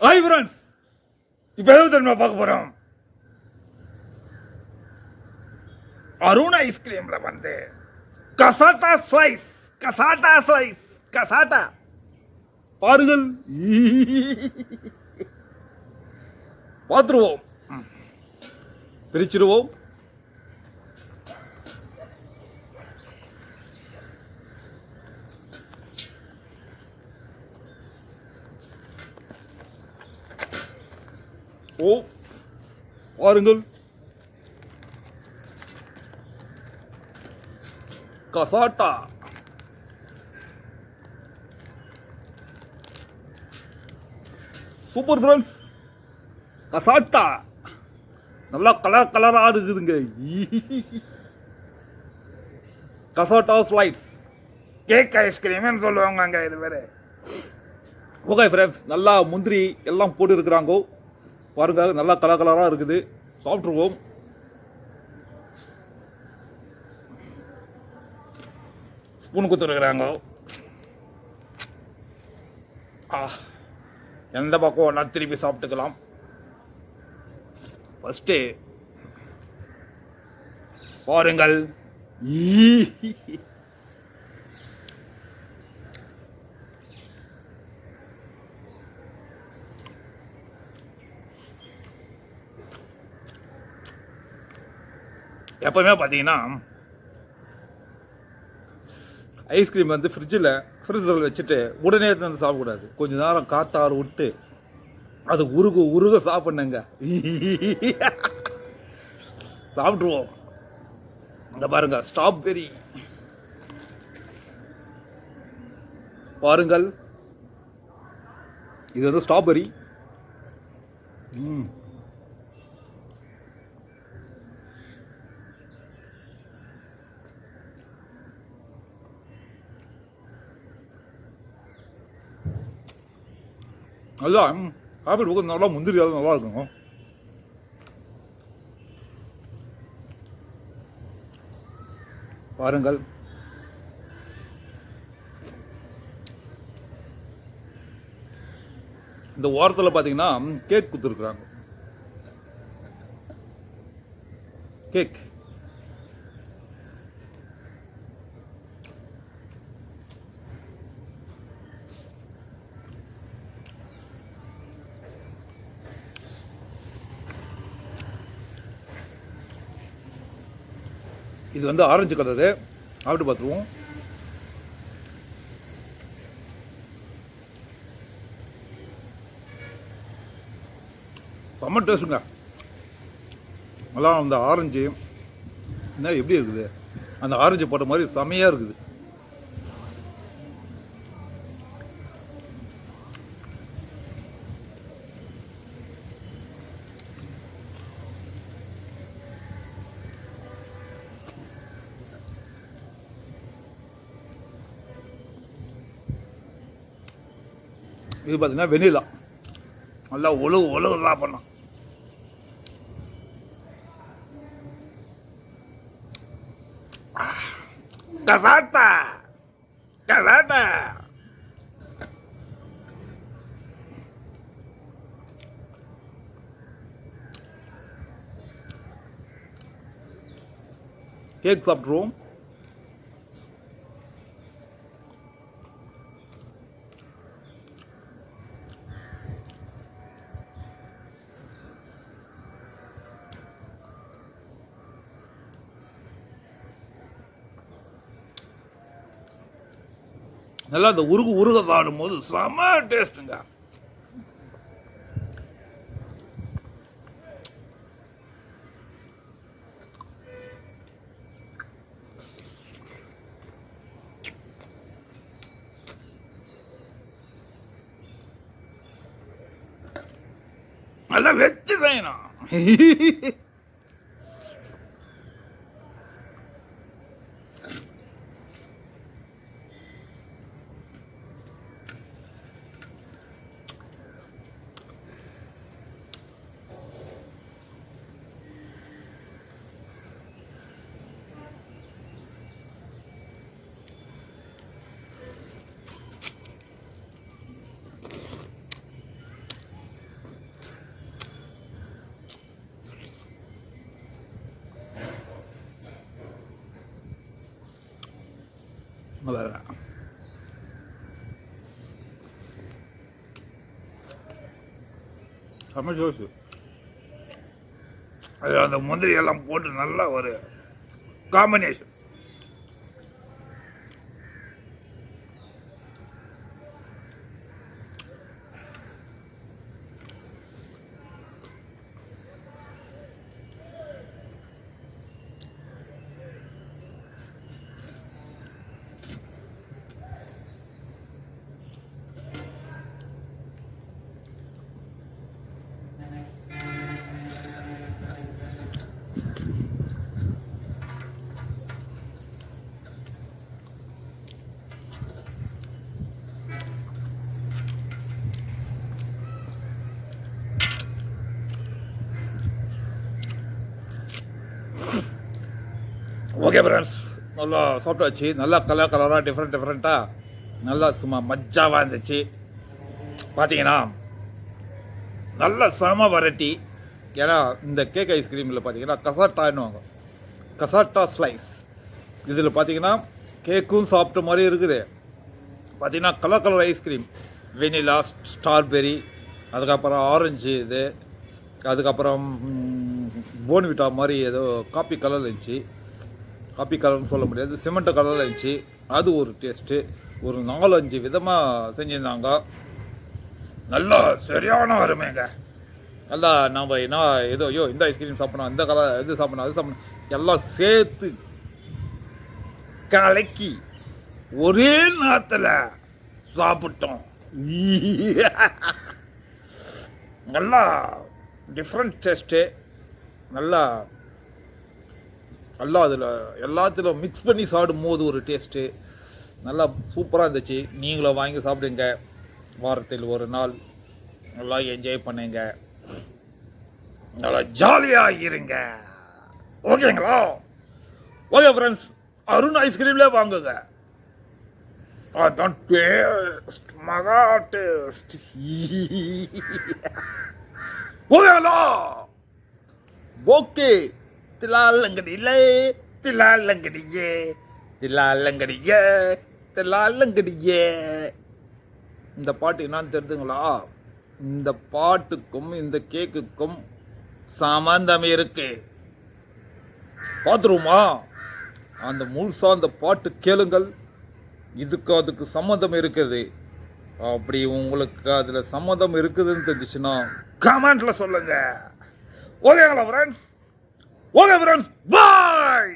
Hi friends இப்போ எதாவது தெரியுமா பார்க்க போகிறோம் அருண் ஐஸ்கிரீமில் வந்து cassata slice cassata slice cassata. பாருங்கள். பார்த்துருவோம். பிரிச்சிருவோம். ஓ பாருங்கள் கசாட்டா. Super friends cassata. நல்லா கலர் கலராக இருக்குதுங்க. கசாட்டா ஸ்லைட்ஸ் கேக் ஐஸ்கிரீம்னு சொல்லுவாங்க இது வேறு ஓகே ஃப்ரெண்ட்ஸ் நல்லா முந்திரி எல்லாம் போட்டு இருக்கிறாங்கோ பாருங்க நல்லா கலர் கலராக இருக்குது. சாப்பிட்ருவோம் ஸ்பூன் கொடுத்துருக்குறாங்க ஆ எந்த பக்கம் ஒன்றா திருப்பி சாப்பிட்டுக்கலாம். ஃபஸ்ட்டு பாருங்கள். ஈ எப்பவுமே பார்த்தீங்கன்னா ஐஸ்கிரீம் வந்து ஃப்ரிட்ஜில் ஃப்ரிட்ஜில் வச்சுட்டு உடனே வந்து சாப்பிடக்கூடாது. கொஞ்ச நேரம் காத்தாறு விட்டு அது உருகு உருக சாப்பிட்ணுங்க. சாப்பிட்ருவோம் இந்த பாருங்க ஸ்ட்ராபெரி பாருங்கள். இது வந்து ஸ்ட்ராபெரி ம். நல்லா ம், ஆப்பிள் பக்கம் நல்லா முந்திரி நல்லா இருக்குங்க பாருங்கள் இந்த ஓரத்தில் பார்த்தீங்கன்னா கேக் கொடுத்துருக்குறாங்க. கேக் இது வந்து ஆரஞ்சு கலரு. சாப்பிட்டு பார்த்துருவோம். செம்ம டேஸ்ட்டுங்க. நல்லா அந்த ஆரஞ்சு. என்ன எப்படி இருக்குது? அந்த ஆரஞ்சு போட்ட மாதிரி செமையாக இருக்குது. இது பார்த்தீங்கன்னா வெனிலா நல்லா ஒழுகு ஒழுகு சாப்பிடணும் கசாட்டா கசாட்டா. கேக் சாப்பிட்ருவோம் நல்லா அந்த உருகு உருக சாடும் போது செம டேஸ்ட்டுங்க. நல்லா வச்சு செய்யணும் அதான். செம்ம ஜோசு அதில் அந்த முந்திரி எல்லாம் போட்டு நல்லா ஒரு காம்பினேஷன் ஓகே பிரதர்ஸ் நல்லா சாப்பிட்டாச்சு நல்லா கலர் கலராக டிஃப்ரெண்ட் டிஃப்ரெண்ட்டாக நல்லா சும்மா மஜ்ஜாவாக இருந்துச்சு. பார்த்தீங்கன்னா நல்ல செம வெரைட்டி ஏன்னா இந்த கேக் ஐஸ்கிரீமில் பார்த்தீங்கன்னா கசாட்டான்னு கசாட்டா ஸ்லைஸ் இதில் பார்த்தீங்கன்னா கேக்கும் சாப்பிட்ட மாதிரி இருக்குது. பார்த்தீங்கன்னா colour colour ice cream vanilla strawberry அதுக்கப்புறம் ஆரஞ்சு இது அதுக்கப்புறம் போன்விட்டா மாதிரி ஏதோ காப்பி கலர் இருந்துச்சு. காப்பி கலர்னு சொல்ல முடியாது. சிமெண்ட்டை கலரில் இருந்துச்சு. அது ஒரு டேஸ்ட்டு ஒரு நாலஞ்சு விதமாக செஞ்சுருந்தாங்க. நல்லா சரியான அருமைங்க. நல்லா நம்ம என்ன ஏதோ ஐயோ இந்த ஐஸ்கிரீம் சாப்பிடணும் இந்த கலர் இது சாப்பிடணும் அது சாப்பிடணும். எல்லாம் சேர்த்து கலக்கி ஒரே நேரத்தில் சாப்பிட்டோம். நல்லா டிஃப்ரெண்ட் டேஸ்ட்டு நல்லா நல்லா அதில் எல்லாத்திலும் மிக்ஸ் பண்ணி சாப்பிடும் போது ஒரு டேஸ்ட்டு நல்லா சூப்பராக இருந்துச்சு. நீங்களும் வாங்கி சாப்பிடுங்க. வாரத்தில் ஒரு நாள் நல்லா என்ஜாய் பண்ணுங்க. நல்லா ஜாலியாக இருங்க. ஓகேங்களா? ஓகே ஃப்ரெண்ட்ஸ் அருண் ஐஸ்கிரீம்லேயே வாங்குங்க. அதான் டேஸ்ட் மகா டேஸ்ட் ஓகேங்களா? ஓகே திலாலங்கடியிலே திலாலங்கடியே திலாலங்கடியே திலாலங்கடியே. இந்த பாட்டு என்னன்னு தெரிஞ்சுங்களா? இந்த பாட்டுக்கும் இந்த கேக்குக்கும் சம்பந்தம் இருக்கு. பார்த்துருவோமா? அந்த முழுசா அந்த பாட்டு கேளுங்கள். இதுக்கு அதுக்கு சம்மந்தம் இருக்குது. அப்படி உங்களுக்கு அதில் சம்மந்தம் இருக்குதுன்னு தெரிஞ்சிச்சுன்னா கமெண்ட்ல சொல்லுங்க. ஓகேங்களா ஃப்ரெண்ட்ஸ் ஓகே ஃப்ரெண்ட்ஸ் பாய்